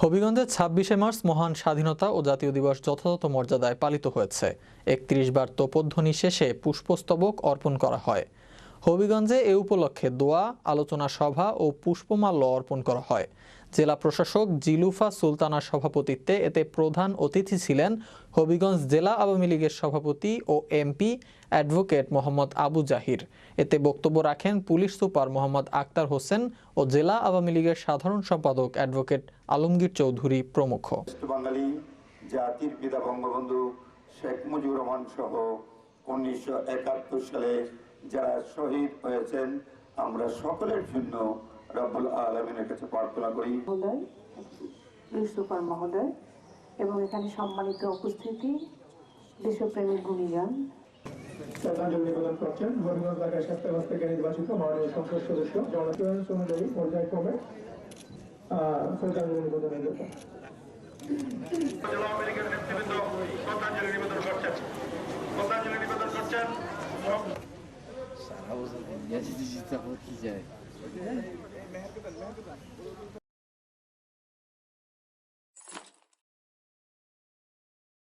হবিগঞ্জে ছাব্বিশে মার্চ মহান স্বাধীনতা ও জাতীয় দিবস যথাযথ মর্যাদায় পালিত হয়েছে। একত্রিশ বার তোপধ্বনি শেষে পুষ্পস্তবক অর্পণ করা হয়। হবিগঞ্জে এ উপলক্ষে দোয়া, আলোচনা সভা ও পুষ্পমাল্য অর্পণ করা হয়। জেলা প্রশাসক জিলুফা সুলতানার সভাপতিত্বে এতে প্রধান অতিথি ছিলেন হবিগঞ্জ জেলা আওয়ামী লীগের সভাপতি ও এমপি অ্যাডভোকেট মোহাম্মদ আবু জাহির। এতে বক্তব্য রাখেন পুলিশ সুপার মোহাম্মদ আক্তার হোসেন ও জেলা আওয়ামী লীগের সাধারণ সম্পাদক অ্যাডভোকেট আলমগীর চৌধুরী প্রমুখ। বাঙালি জাতির পিতা বঙ্গবন্ধু শেখ মুজিবুর রহমান সহ উনিশশো একাত্তর সালে যারা শহীদ হয়েছেন আমরা সকলের জন্য রব্বুল আলমিনের কাছে প্রার্থনা করি। মহোদয় সুপার মহোদয় এবং এখানে সম্মানিত উপস্থিতি দেশপ্রেমী গুণীজন। শ্রদ্ধাঞ্জলি নিবেদন করছেন হরিগঞ্জ ঢাকা স্বাস্থ্য ব্যবস্থা থেকে নির্বাচিত মাননীয় সংসদ সদস্য জনপ্রিয়ন্স অনুযায়ী পর্যায়ক্রমে শ্রদ্ধাঞ্জলি নিবেদনের জন্য জেলা আওয়ামী নেতৃবৃন্দ শ্রদ্ধাঞ্জলি নিবেদন করছেন। শ্রদ্ধাঞ্জলি নিবেদন করছেন। Havuzun yazıcı tabak yiyecek.